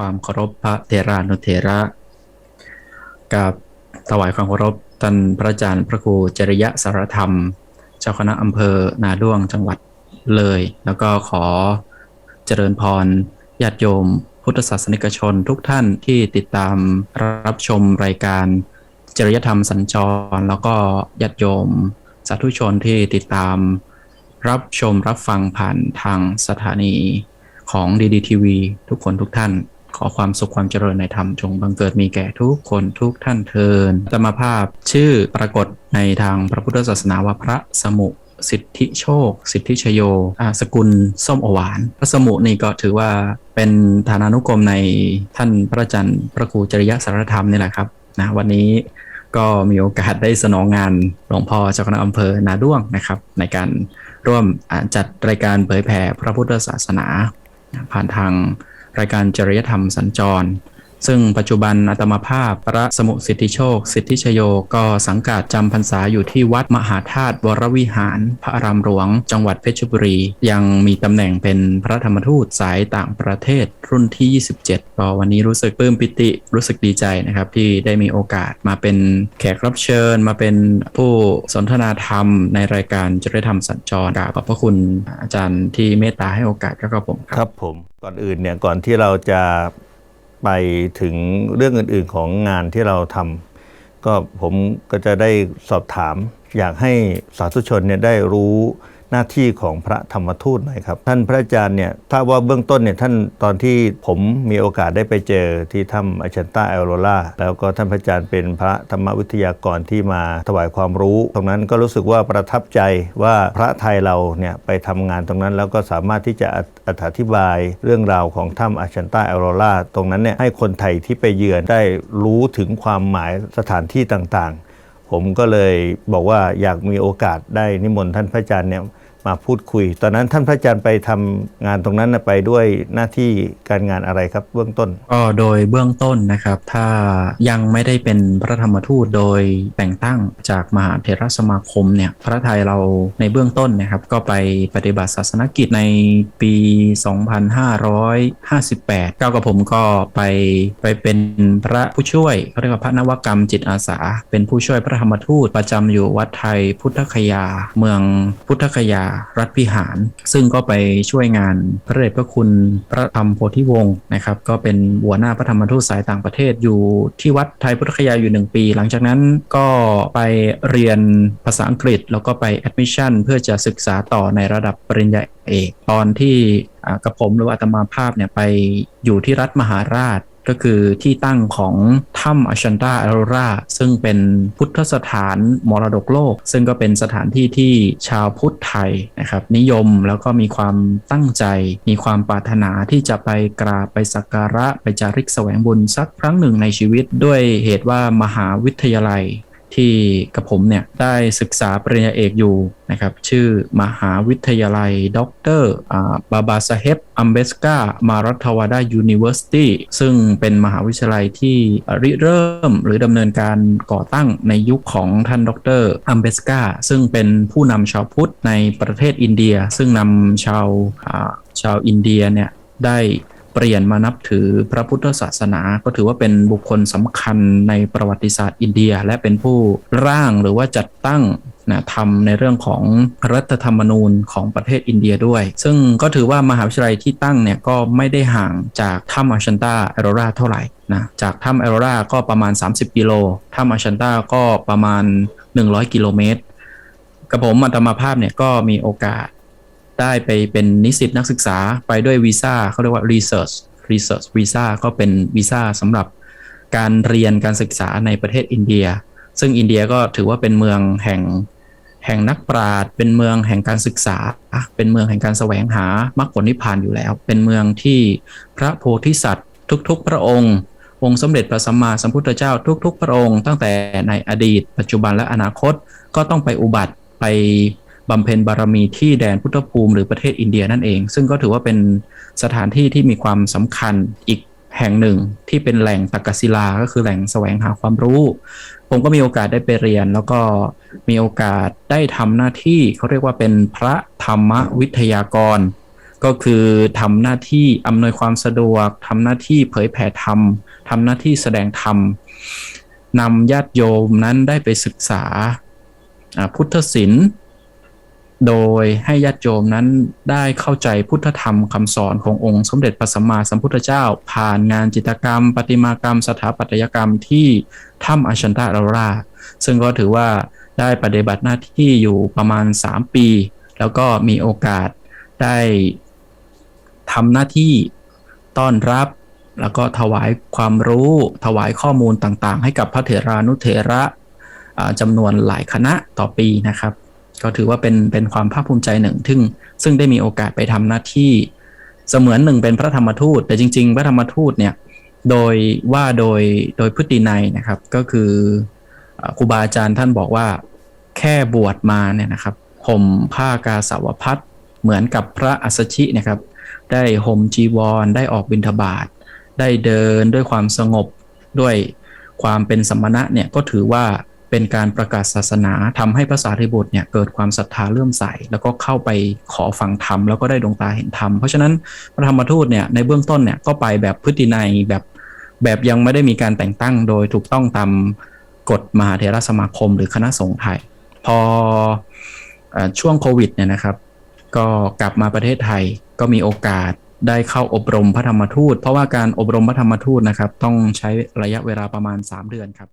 ความเคารพพระเทรานุเถระกับถวายความเคารพท่านพระอาจารย์พระครูจริยสารธรรม เจ้าคณะอำเภอนาด้วงจังหวัดเลย แล้วก็ขอเจริญพรญาติโยม พุทธศาสนิกชนทุกท่านที่ติดตามรับชมรายการจริยธรรมสัญจร แล้วก็ญาติโยม สาธุชนที่ติดตามรับชมรับฟังผ่านทางสถานีของดีดีทีวีทุกคนทุกท่าน ขอความสุขความเจริญในธรรมจงบังเกิดมีแก่ทุกคนทุกท่านเทินธรรมภาพชื่อปรากฏในทางพระพุทธศาสนาว่าพระสมุสิทธิโชค สิทธิชโยอาสกุลส้มโอหวาน พระสมุนี่ก็ถือว่าเป็นฐานานุกรมในท่านพระอาจารย์พระครูจริยสารธรรมนี่แหละครับนะวันนี้ก็มีโอกาสได้สนองงานหลวงพ่อเจ้าคณะอำเภอนาด้วงนะครับ ในการร่วมจัดรายการเผยแผ่พระพุทธศาสนา ผ่านทาง รายการจริยธรรมสัญจร ซึ่งปัจจุบันอาตมาภาพพระสมุสิทธิโชค สิทธิชโยก็สังกัดจำพรรษาอยู่ที่วัดมหาธาตุวรวิหาร พระอารามหลวง จังหวัดเพชรบุรี ยังมีตำแหน่งเป็นพระธรรมทูตสายต่างประเทศรุ่นที่ 27ก็วันนี้รู้สึกปลื้มปิติรู้สึกดีใจนะครับ ที่ได้มีโอกาสมาเป็นแขกรับเชิญ มาเป็นผู้สนทนาธรรมในรายการจริยธรรมสัญจรกราบขอบพระคุณอาจารย์ที่เมตตาให้โอกาสกับผมครับครับผมก่อนอื่นเนี่ยก่อนที่เราจะ ไปถึงเรื่องอื่นๆของงานที่เราทำก็ผมก็จะได้สอบถาม อยากให้สาธุชนเนี่ยได้รู้ หน้าที่ของพระธรรมทูตหน่อยครับ ท่านพระอาจารย์เนี่ยถ้าว่าเบื้องต้นเนี่ยท่านตอนที่ผมมีโอกาสได้ไปเจอที่ถ้ำอชันตาเอลโรล่าแล้วก็ท่านพระอาจารย์เป็นพระธรรมวิทยากรที่มาถวายความรู้ ตรงนั้นก็รู้สึกว่าประทับใจว่าพระไทยเราเนี่ยไปทำงานตรงนั้นแล้วก็สามารถที่จะอธิบายเรื่องราวของถ้ำอชันตาเอลโรล่าตรงนั้นเนี่ยให้คนไทยที่ไปเยือนได้รู้ถึงความหมายสถานที่ต่างๆ ผมก็เลยบอกว่าอยากมีโอกาสได้นิมนต์ท่านพระอาจารย์เนี่ย มาพูดคุย ตอนนั้นท่านพระอาจารย์ไปทำงานตรงนั้นไปด้วยหน้าที่การงานอะไรครับเบื้องต้นก็โดยเบื้องต้นนะครับ ถ้ายังไม่ได้เป็นพระธรรมทูตโดยแต่งตั้งจากมหาเถรสมาคมเนี่ยพระไทยเราในเบื้องต้นนะครับ ก็ไปปฏิบัติศาสนกิจในปี 2558ก้ากับผมก็ไปไปเป็นพระผู้ช่วยเขาเรียกว่าพระนวกรรมจิตอาสา เป็นผู้ช่วยพระธรรมทูตประจำอยู่วัดไทยพุทธคยา เมืองพุทธคยารัฐพิหาร ซึ่งก็ไปช่วยงานพระเดชพระคุณพระธรรมโพธิวงศ์นะครับ ก็เป็นหัวหน้าพระธรรมทูตสายต่างประเทศอยู่ที่วัดไทยพุทธคยาอยู่ 1 ปี หลังจากนั้นก็ไปเรียนภาษาอังกฤษ แล้วก็ไปแอดมิชชั่นเพื่อจะศึกษาต่อในระดับปริญญาเอก ตอนที่กับผมหรืออาตมาภาพเนี่ยไปอยู่ที่รัฐมหาราชก็คือที่ตั้งของถ้ำอชันตาเอโรราซึ่งเป็นพุทธสถานมรดกโลก ซึ่งก็เป็นสถานที่ที่ชาวพุทธไทยนะครับนิยมแล้วก็มีความตั้งใจ มีความปรารถนาที่จะไปกราบไปสักการะ ไปจาริกแสวงบุญสักครั้งหนึ่งในชีวิต ด้วยเหตุว่ามหาวิทยาลัย ที่กับผมเนี่ยได้ศึกษาปริญญาเอกอยู่นะครับชื่อมหาวิทยาลัยด็อกเตอร์บาบาซาเฮบอัมเบสกามารัทวาดายูนิเวอร์ซิตี้ซึ่งเป็นมหาวิทยาลัยที่ริเริ่มหรือดำเนินการก่อตั้งในยุคของท่านด็อกเตอร์อัมเบสกาซึ่งเป็นผู้นำชาวพุทธในประเทศอินเดีย ซึ่งนำชาวอ่าชาวอินเดียเนี่ยได้ เปลี่ยนมานับถือพระพุทธศาสนา ก็ถือว่าเป็นบุคคลสำคัญในประวัติศาสตร์อินเดีย และเป็นผู้ร่างหรือว่าจัดตั้งนะทำในเรื่องของรัฐธรรมนูญของประเทศอินเดียด้วย ซึ่งก็ถือว่ามหาวิทยาลัยที่ตั้งเนี่ยก็ไม่ได้ห่างจากถ้ำอาชันตาเอโรราเท่าไหร่นะจากถ้ำเอโรราก็ประมาณ 30 กิโลถ้ำอาชันตาก็ประมาณ 100 กิโลเมตรกับผมอัตมาภาพเนี่ยก็มีโอกาส ได้ไปเป็นนิสิตนักศึกษาไปด้วยวีซ่าเขาเรียกว่า research research visa ก็เป็นวีซ่าสำหรับการเรียนการศึกษาในประเทศอินเดีย ซึ่งอินเดียก็ถือว่าเป็นเมืองแห่งแห่งนักปราชญ์เป็นเมืองแห่งการศึกษา เป็นเมืองแห่งการแสวงหามรรคผลนิพพานอยู่แล้ว เป็นเมืองที่พระโพธิสัตว์ ทุกๆ พระองค์ องค์สมเด็จพระสัมมาสัมพุทธเจ้าทุก ๆ พระองค์ ตั้งแต่ในอดีต ปัจจุบันและอนาคตก็ต้องไปอุบัติไป บำเพ็ญบารมีที่แดนพุทธภูมิหรือประเทศอินเดียนั่นเอง ซึ่งก็ถือว่าเป็นสถานที่ที่มีความสำคัญอีกแห่งหนึ่งที่เป็นแหล่งตักกศิลา ก็คือแหล่งแสวงหาความรู้ ผมก็มีโอกาสได้ไปเรียน แล้วก็มีโอกาสได้ทำหน้าที่เขาเรียกว่าเป็นพระธรรมวิทยากร ก็คือทำหน้าที่อำนวยความสะดวกทำหน้าที่เผยแผ่ธรรมทำหน้าที่แสดงธรรมนำญาติโยมนั้นได้ไปศึกษาอ่าพุทธศิลป์ โดยให้ญาติโยมนั้นได้เข้าใจพุทธธรรมคำสอนขององค์สมเด็จพระสัมมาสัมพุทธเจ้า ผ่านงานจิตรกรรมประติมากรรม สถาปัตยกรรมที่ถ้ำอชันตาราราซึ่งก็ถือว่าได้ปฏิบัติหน้าที่อยู่ประมาณ 3 ปี แล้วก็มีโอกาสได้ทำหน้าที่ต้อนรับ แล้วก็ถวายความรู้ ถวายข้อมูลต่างๆ ให้กับพระเถรานุเถระจำนวนหลายคณะต่อปีนะครับ ก็ถือว่าเป็นเป็นความภาคภูมิใจหนึ่งซึ่งซึ่งได้มีโอกาสไปทำหน้าที่ เสมือนหนึ่งเป็นพระธรรมทูต แต่จริง ๆ พระธรรมทูตเนี่ยโดยว่าโดยโดยพฤตินัยนะครับ ก็คือครูบาอาจารย์ท่านบอกว่าแค่บวชมาเนี่ยนะครับห่มผ้ากาสาวพัดเหมือนกับพระอัสสชินะครับ ได้ห่มจีวร ได้ออกบิณฑบาตได้เดินด้วยความสงบด้วยความเป็นสมณะเนี่ยก็ถือว่า เป็นการประกาศศาสนาทำให้พระสารีบุตรเนี่ยเกิดความศรัทธาเลื่อมใส แล้วก็เข้าไปขอฟังธรรมแล้วก็ได้ดวงตาเห็นธรรม เพราะฉะนั้นพระธรรมทูตเนี่ยในเบื้องต้นเนี่ยก็ไปแบบพฤตินัยแบบแบบยังไม่ได้มีการแต่งตั้งโดยถูกต้องตามกฎมหาเถรสมาคม หรือคณะสงฆ์ไทย พออช่วงโควิดเนี่ยนะครับ ก็กลับมาประเทศไทยก็มีโอกาสได้เข้าอบรมพระธรรมทูต เพราะว่าการอบรมพระธรรมทูตนะครับ ต้องใช้ระยะเวลาประมาณ 3 เดือนครับ